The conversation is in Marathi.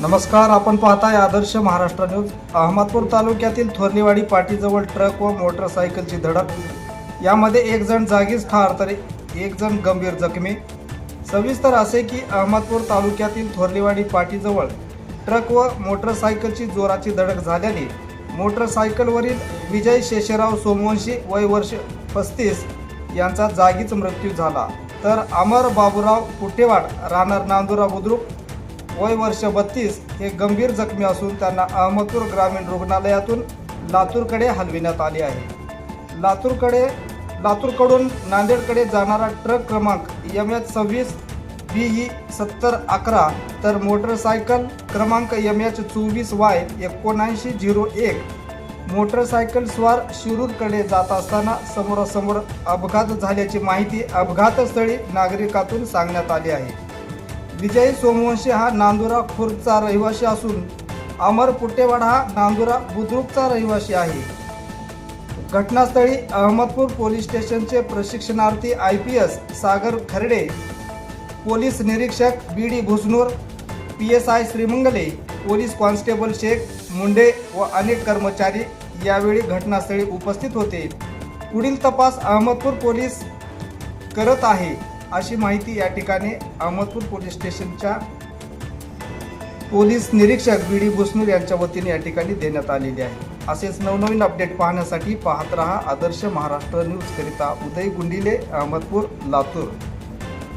नमस्कार आपण पाहताय आदर्श महाराष्ट्र न्यूज. अहमदपूर तालुक्यातील थोरलीवाडी पाटीजवळ ट्रक व मोटरसायकलची धडक. यामध्ये एक जण जागीच ठार तर एक जण गंभीर जखमी. सविस्तर असे की अहमदपूर तालुक्यातील थोरलीवाडी पाटीजवळ ट्रक व मोटरसायकलची जोराची धडक झाल्याने मोटरसायकलवरील विजय शेषराव सोमवंशी वय वर्ष पस्तीस यांचा जागीच मृत्यू झाला. तर अमर बाबूराव कुटेवाड राहणार नांदुरा बुद्रुक वय वर्ष बत्तीस हे गंभीर जखमी असून त्यांना अहमदपूर ग्रामीण रुग्णालयातून लातूरकडे हलविण्यात आले आहे. लातूरकडे लातूरकडून नांदेडकडे जाणारा ट्रक क्रमांक एम एच सव्वीस बी ई सत्तर अकरा तर मोटरसायकल क्रमांक एम एच चोवीस वाय एकोणऐंशी झिरो एक मोटरसायकल स्वार शिरूरकडे जात असताना समोरासमोर अपघात झाल्याची माहिती अपघातस्थळी नागरिकातून सांगण्यात आली आहे. विजय सोमवंशी हा नांदुरा खुर्दचा रहिवासी असून अमर पुट्टेवाडा हा नांदुरा बुद्रुकचा रहिवासी आहे. घटनास्थळी अहमदपूर पोलीस स्टेशनचे प्रशिक्षणार्थी I P S Sagar Kharde police निरीक्षक B D Bhusnur P S I Shrimangale police constable Shaikh Munde व अनेक कर्मचारी यावेळी घटनास्थळी उपस्थित होते. पुढील तपास अहमदपूर पोलीस करत आहे. अशी माहिती या ठिकाणी अहमदपूर पोलीस स्टेशनच्या पोलीस निरीक्षक बी डी भुसनूर यांच्या वतीने या ठिकाणी देण्यात आलेली आहे. असेच नवनवीन अपडेट पाहण्यासाठी पाहत रहा आदर्श महाराष्ट्र न्यूज करिता उदय गुंडिले अहमदपूर लातूर.